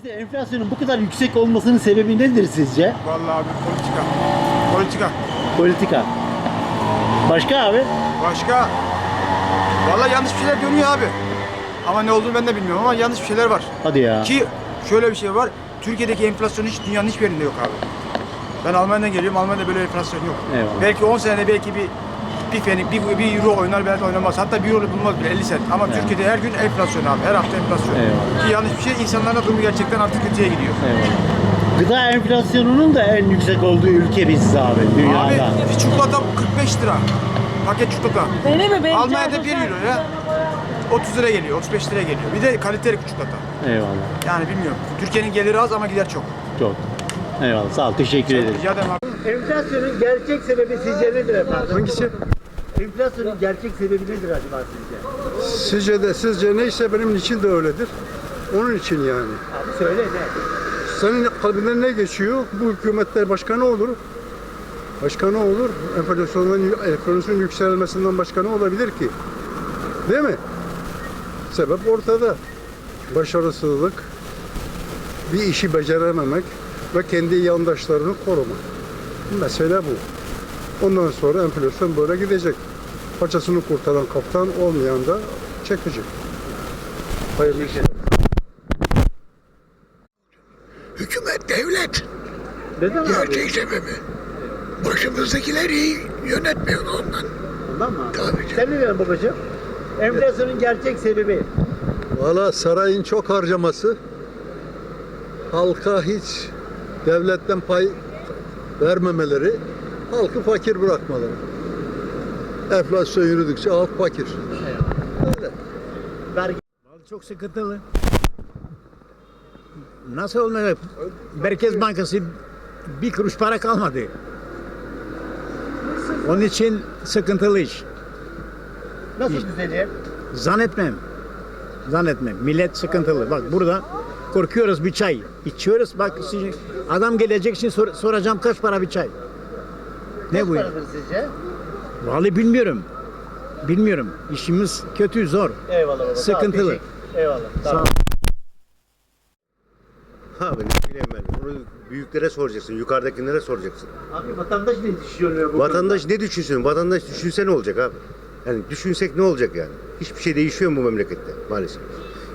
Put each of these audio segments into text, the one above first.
Ülkemizde enflasyonun bu kadar yüksek olmasının sebebi nedir sizce? Vallahi abi politika. Politika. Politika. Başka abi? Başka? Vallahi yanlış bir şeyler dönüyor abi. Ama ne olduğunu ben de bilmiyorum ama yanlış bir şeyler var. Hadi ya. Ki şöyle bir şey var. Türkiye'deki enflasyon hiç dünyanın hiçbir yerinde yok abi. Ben Almanya'dan geliyorum. Almanya'da böyle enflasyon yok. Eyvallah. Belki 10 senede belki bir bir fenik, bir, bir euro oynar belki oynamaz. Hatta bir euro bulmaz bile 50 sent. Ama Evet. Türkiye'de her gün enflasyon abi. Her hafta enflasyon. Eyvallah. Ki yanlış bir şey. İnsanların da durumu gerçekten artık kötüye gidiyor. Eyvallah. Gıda enflasyonunun da en yüksek olduğu ülke biziz abi dünyada. Abi bir çikolata 45 lira. Paket çikolata. Beni mi? Benim Almanya'da 1 euro ya. 30 lira geliyor, 35 lira geliyor. Bir de kaliteli çikolata. Eyvallah. Yani bilmiyorum. Türkiye'nin geliri az ama gider çok. Çok. Eyvallah. Sağ ol. Teşekkür ederim. Rica ederim abi. Enflasyonun gerçek sebebi sizce nedir efendim? Hangisi? Enflasyonun gerçek sebebi nedir acaba sizce? Sizce de sizce neyse benim için de öyledir. Onun için yani. Abi söyle ne? Senin kalbinden ne geçiyor? Bu hükümetler başka ne olur? Başka ne olur? Enflasyonun, enflasyonun yükselmesinden başka ne olabilir ki? Değil mi? Sebep ortada. Başarısızlık, bir işi becerememek ve kendi yandaşlarını korumak. Mesele bu. Ondan sonra enflasyon böyle gidecek. Paçasını kurtaran kaptan olmayan da çekecek. Hayırlı işler. Hükümet, devlet Neden abi? gerçek sebebi. Başımızdakiler iyi yönetmiyor ondan. Ondan mı abi? Tabii canım. Sen ne diyorsun babacığım? Enflasyonun gerçek sebebi. Valla sarayın çok harcaması, halka hiç devletten pay vermemeleri, halkı fakir bırakmaları. Enflasyon yürüdükçe halk fakir. Öyle. Vergi Çok sıkıntılı. Nasıl olmalı? Merkez Bankası bir kuruş para kalmadı. Onun için sıkıntılı iş. nasıl düzelir? Zannetmem. Zannetmem. Millet sıkıntılı. Bak burada korkuyoruz bir çay. İçiyoruz. Bak şimdi adam gelecek için sor- soracağım kaç para bir çay. Ne bu? ya? Paradır sizce? Vallahi bilmiyorum. Bilmiyorum. İşimiz kötü, zor. Eyvallah baba. Sıkıntılı. teşekkür- Eyvallah. Sağ Tamam. ol. Abi ne bileyim ben. Onu büyüklere soracaksın. Yukarıdakilere soracaksın. Abi vatandaş ne düşünüyor bu Vatandaş ne düşünsün? Vatandaş düşünse ne olacak abi? Yani düşünsek ne olacak yani? Hiçbir şey değişiyor mu bu memlekette maalesef?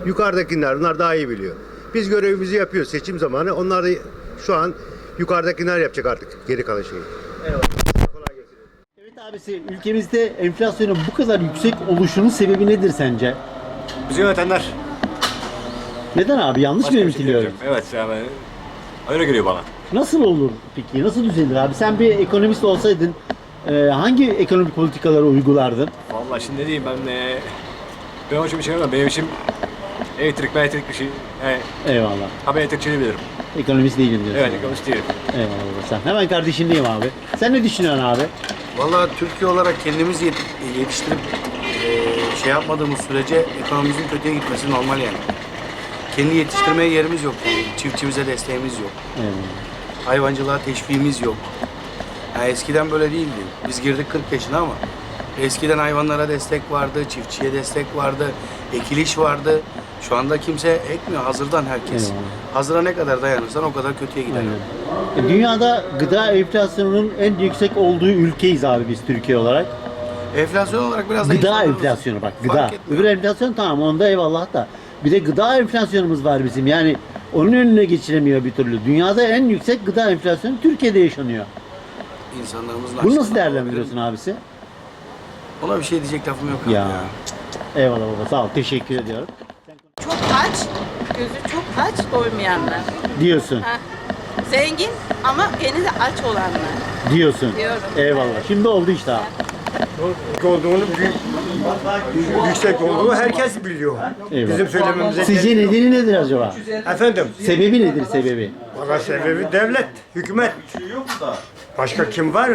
Yukarıdakiler bunlar daha iyi biliyor. Biz görevimizi yapıyoruz seçim zamanı. Onlar da şu an yukarıdakiler yapacak artık geri kalan şeyi. Evet abisi ülkemizde enflasyonun bu kadar yüksek oluşunun sebebi nedir sence? Bizi yönetenler. Neden abi? Yanlış mı bir şey diyemeyeceğim. Evet yani öyle geliyor bana. Nasıl olur peki? Nasıl düzelir abi? Sen bir ekonomist olsaydın e, hangi ekonomik politikaları uygulardın? Vallahi şimdi ne diyeyim ben e, benim hoşuma şey ama benim için elektrik elektrik bir şey. Yani, Eyvallah. ha ben elektrikçiliği bilirim. Ekonomist değilim diyorsun. Evet ekonomist değilim. Eyvallah sen. Hemen kardeşindeyim abi. Sen ne düşünüyorsun abi? Valla Türkiye olarak kendimiz yet- yetiştirip şey yapmadığımız sürece ekonomimizin kötüye gitmesi normal yani. Kendi yetiştirmeye yerimiz yok yani. Çiftçimize desteğimiz yok. Hayvancılığa teşviğimiz yok. Yani eskiden böyle değildi. Biz girdik 40 yaşına ama eskiden hayvanlara destek vardı, çiftçiye destek vardı, ekiliş vardı. Şu anda kimse ekmiyor. Hazırdan herkes. Eyvallah. Hazıra ne kadar dayanırsan o kadar kötüye gider. Aynen. E, Dünyada gıda enflasyonunun en yüksek olduğu ülkeyiz abi biz Türkiye olarak. Enflasyon olarak biraz da Gıda insanlarımız- enflasyonu bak gıda. Fark etmiyor. Öbür enflasyon tamam onda eyvallah da. Bir de gıda enflasyonumuz var bizim. Yani onun önüne geçilemiyor bir türlü. Dünyada en yüksek gıda enflasyonu Türkiye'de yaşanıyor. İnsanlarımızın Bunu açlığından nasıl değerlendiriyorsun abisi? Ona bir şey diyecek lafım yok abi Ya. ya. Eyvallah baba sağ ol. Teşekkür ediyorum. Çok aç, gözü çok aç doymayanlar. Diyorsun. Ha. Zengin ama gene de aç olanlar. Diyorsun. Diyorum. Eyvallah. Şimdi oldu işte abi. olduğunu, büyük, yüksek olduğunu herkes biliyor. Eyvallah. Bizim söylememize Sizce gerek yok. nedeni nedir acaba? Efendim, Sebebi nedir sebebi? valla sebebi devlet, hükümet. Başka kim var?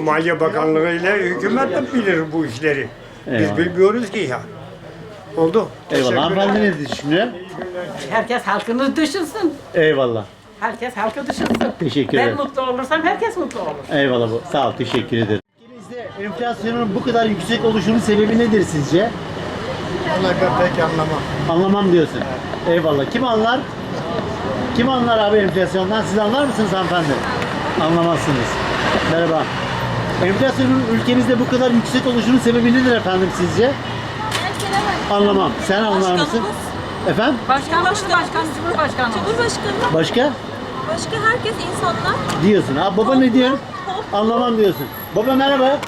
Maliye Bakanlığı ile hükümet de bilir bu işleri. Eyvallah. Biz bilmiyoruz ki ya. Oldu. Eyvallah. Hanımefendi ne düşünüyor? Herkes halkını düşünsün. Eyvallah. Herkes halkı düşünsün. Teşekkür ederim. mutlu olursam herkes mutlu olur. Eyvallah bu. Sağ ol. Teşekkür ederim. Ülkemizde enflasyonun bu kadar yüksek oluşunun sebebi nedir sizce? Vallahi ben pek anlamam. Anlamam diyorsun. Eyvallah. Kim anlar? Kim anlar abi enflasyondan? Siz anlar mısınız hanımefendi? Anlamazsınız. Merhaba. Enflasyonun ülkemizde bu kadar yüksek oluşunun sebebi nedir efendim sizce? Anlamam. Sen anlar mısın? Efendim? Başkan, başkan, başkan, cumhurbaşkanı. Cumhurbaşkanı. Başka? Başka herkes insanlar. Diyorsun. Ha baba ne diyor? Anlamam diyorsun. Baba merhaba.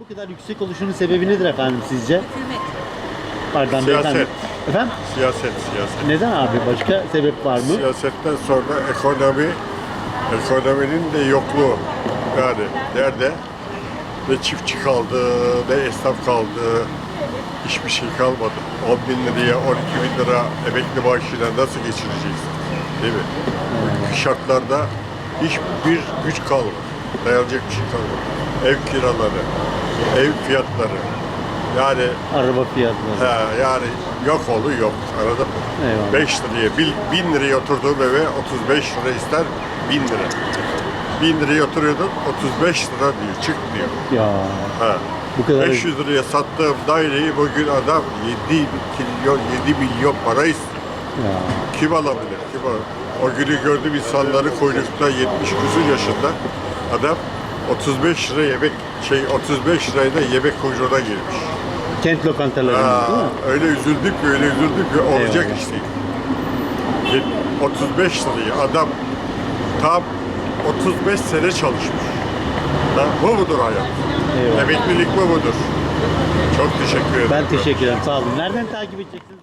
Bu kadar yüksek oluşunun sebebi nedir efendim sizce? Pardon Siyaset. beyefendi. Efendim? Siyaset, siyaset. Neden abi? Başka sebep var mı? Siyasetten sonra ekonomi, ekonominin de yokluğu. Yani nerede? Ne çiftçi kaldı, ne esnaf kaldı, hiçbir şey kalmadı. 10 bin liraya, 12 bin lira emekli maaşıyla nasıl geçireceğiz? Değil mi? Bu şartlarda hiçbir güç kalmadı. Dayanacak bir şey kalmadı. Ev kiraları, ev fiyatları. Yani Araba fiyatları. Ha, yani yok olu yok. Anladın mı? Eyvallah. 5 liraya, 1000 liraya oturduğum eve 35 lira ister 1000 lira. 1000 liraya oturuyordun 35 lira diyor, çık diyor. Ya Ha. bu kadar 500 liraya sattığım daireyi bugün adam 7 milyon, 7 milyon para istiyor. ya. Kim alabilir? Kim alabilir? O günü gördüm insanları kuyrukta 70 küsur yaşında adam 35 lira yemek şey 35 lirayla yemek kuyruğuna girmiş. Kent lokantalarında değil mi? Öyle üzüldük ki öyle üzüldük ki olacak Eyvallah. iş değil. Yet- 35 lirayı adam tam 35 sene çalışmış. Ha, bu mudur hayat? Eyvallah. Emeklilik bu mudur? Çok teşekkür ederim. Ben teşekkür ederim. Sağ olun. Nereden takip edeceksiniz?